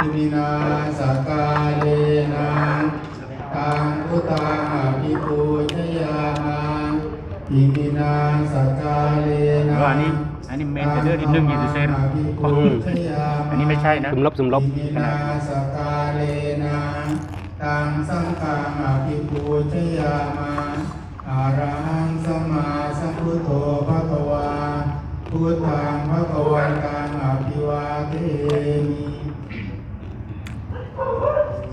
อิมินาสกาเลนะตังพุทธังอภิปูชยามาอิมินาสกาเลนะเอออันนี้อันนี้เมนเทอร์นิดนึงยี่สิบเซนอันนี้ไม่ใช่นะซุมลบซุมลบอิมินาสกาเลนะตังสังฆังอภิปูชยามาอาระหัง พุทธังภะคะวันตังอภิวาเทมิ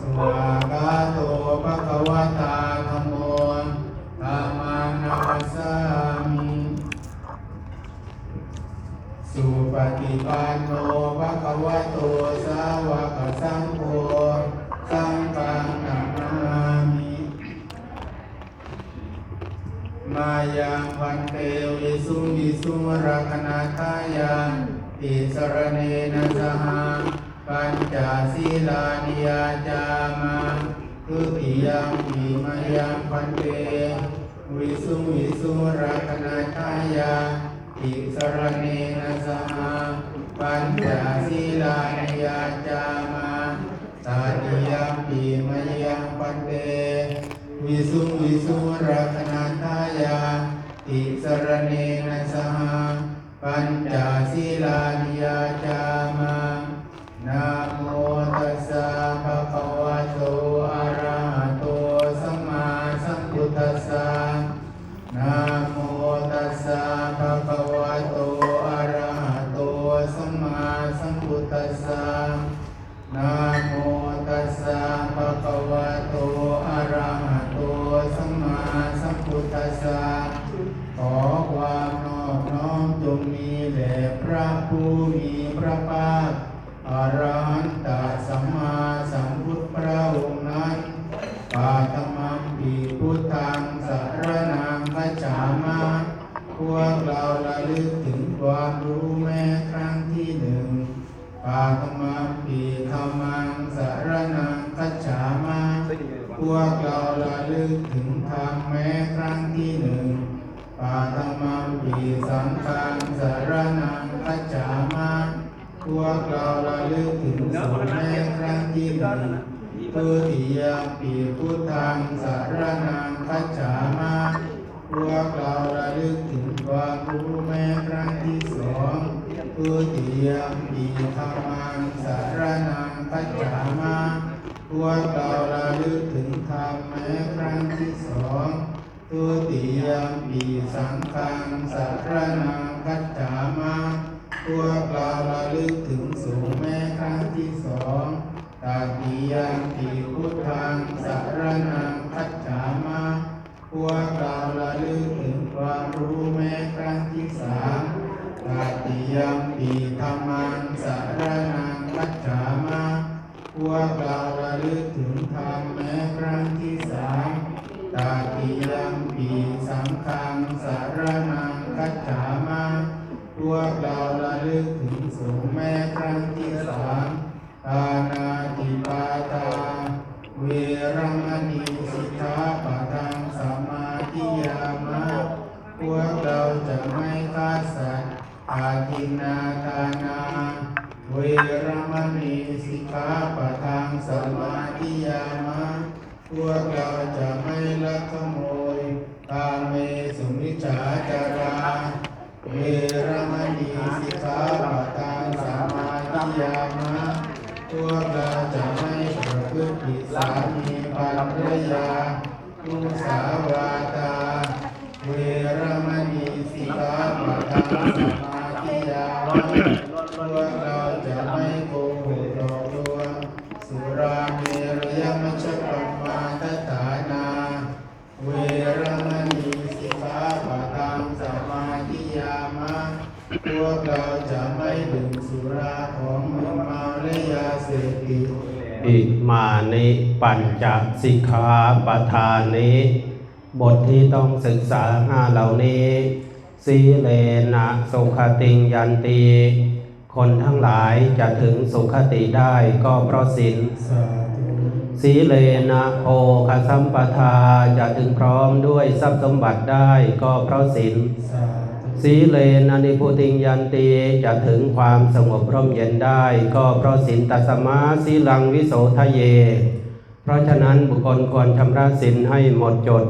สวากาโตภะคะวะตาธัมโมธัมมังนัสสามิสุปฏิปันโนภะคะวะโตสาวกสังโฆสังฆัง มายังพันเตวิสุวิสุรักนาทายังติสรเนนะสหปัญจศีลานิยาจามาทุติยังปิมายังพันเตวิสุวิสุรักนาทายังติสรเนนะสหปัญจศีลานิยาจามาตาติยังปิมายังพันเตวิสุวิสุรักนา ติสรเนนะสหปัญจศีลานิยาจามานะโมตัสสะภะคะวะโตอะระหะโตสัมมาสัมพุทธัสสะนะโมตัสสะภะคะวะโตอะระหะโตสัมมาสัมพุทธัสสะนะโมตัสสะภะคะวะโตอะระหะโตสัมมาสัมพุทธัสสะ ขอความนอบน้อมจงมีแด่พระผู้มีพระภาคอรหันตสัมมาสัมพุทธพระองค์นั้นปาตมัมปีพุทธังสารนังคัจามาพวกเราระลึกถึงความรู้แม้ครั้งที่หนึ่งปาตมัมปีธรรมังสารนังคัจามาพวกเราระลึกถึงธรรมแม้ครั้งที่หนึ่ง ปีสังฆังสารนังคัจฉามาพวกเราระลึกถึงสงแม้ครั้งที่หนึ่งทุติยมปีพุทธังสารนังคัจฉามาพวกเราระลึกถึงความรู้แม้ครั้งที่สองทุติยมปีธรรมังสารนังคัจฉามาพวกเราระลึกถึงธรรมแม้ครั้งที่สอง ทุติยมปีสังฆังสารนังกัจจามาตัวกลาระลึกถึงสูงแม้ครั้งที่สองตติยมปีพุทธังสา คัจฉามาพวกเราระลึกถึงสงฆ์แม้ครั้งที่สามปานาติปาตา เวรมณีสิกขาปะทังสมาธิยามะพวกเราจะไม่ฆ่าสัตว์อาทินาทานา เวรมณีสิกขาปะทังสมาธิยามะพวกเราจะไม่ลักขโมยกามเมสุมิจฉาจาร เวรมณีสิกขาปะทังสมาธิยามะพวกเราจะไม่ประพฤติผิดสามีภรรยามุสาวาตา เวรมณีสิกขาปะทังสมาธิยามะ พวกเราจะไม่ดื่มสุราของมึนเมาและยาเสพติดอิมานิปัญจสิกขาปทานิบทที่ต้องศึกษาห้าเหล่านี้สีเลนะสุขติงยันตีคนทั้งหลายจะถึงสุขติได้ก็เพราะศีลสีเลนะโภคสัมปทาจะถึงพร้อมด้วยทรัพย์สมบัติได้ก็เพราะศีล สีเลนะนิพุติยันตีจะถึงความสงบร่มเย็นได้ ก็เพราะสินตัสมาสีลังวิโสทะเย เพราะฉะนั้นบุคคลควรชำระสินให้หมดจด